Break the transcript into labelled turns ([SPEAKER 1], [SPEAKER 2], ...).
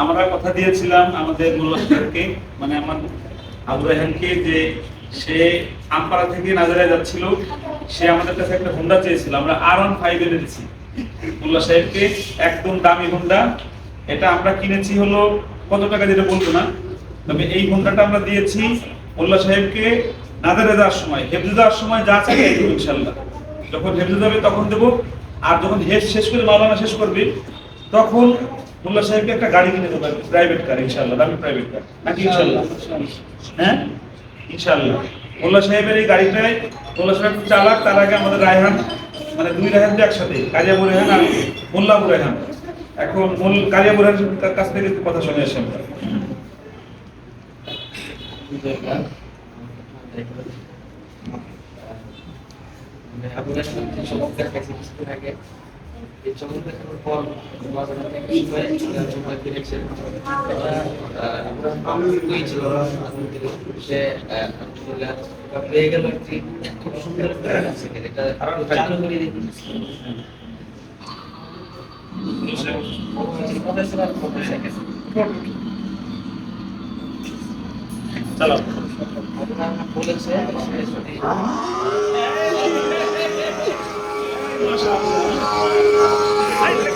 [SPEAKER 1] আমরা কথা দিয়েছিলাম আমাদের মোল্লাকে মানে আমার আবু রায়হানকে যে সে আমপাড়া থেকে নাজারে যাচ্ছিল, সে আমাদের কাছে একটা হোন্ডা চেয়েছিল। আমরা আর ওয়ান ফাইভ এনে দিচ্ছি মোল্লা সাহেবকে একদম দামি হোন্ডা। এটা আমরা কিনেছি হলো, কত টাকা যেটা বলব না, তবে এই হোন্ডাটা আমরা দিয়েছি মোল্লা সাহেবকে নাজারে যাওয়ার সময়। হেফজে যাওয়ার সময় যা চাই দেবো ইনশাল্লাহ। যখন হেফজে যাবে তখন দেবো, আর যখন হেফ শেষ করে মাওলানা শেষ করবে, তখন মোল্লা সাহেবকে একটা গাড়ি কিনে দেবো প্রাইভেট কার ইনশাল্লাহ দামি প্রাইভেট কার নাকি ইনশাল্লাহ হ্যাঁ? ইনশাল্লাহ মোল্লা সাহেবের এই গাড়িটায় মোল্লা সাহেব চালাক, তার আগে আমাদের রায়হান মানে দুই রায়হান তো একসাথে কালিয়াবু রায়হান আর মোল্লাবু রায়হান। এখন মোল কালিয়াবু রায়হান কাছ থেকে কথা শুনে আসি
[SPEAKER 2] আপনার সাথে কিছুদিন আগে এই চমৎকার পর ফিরেছে আমি ছিল সে পেয়ে গেল একটি খুব সুন্দর এটা চালু। করে দিই
[SPEAKER 1] চালাও
[SPEAKER 2] বলেছে সে যদি
[SPEAKER 1] I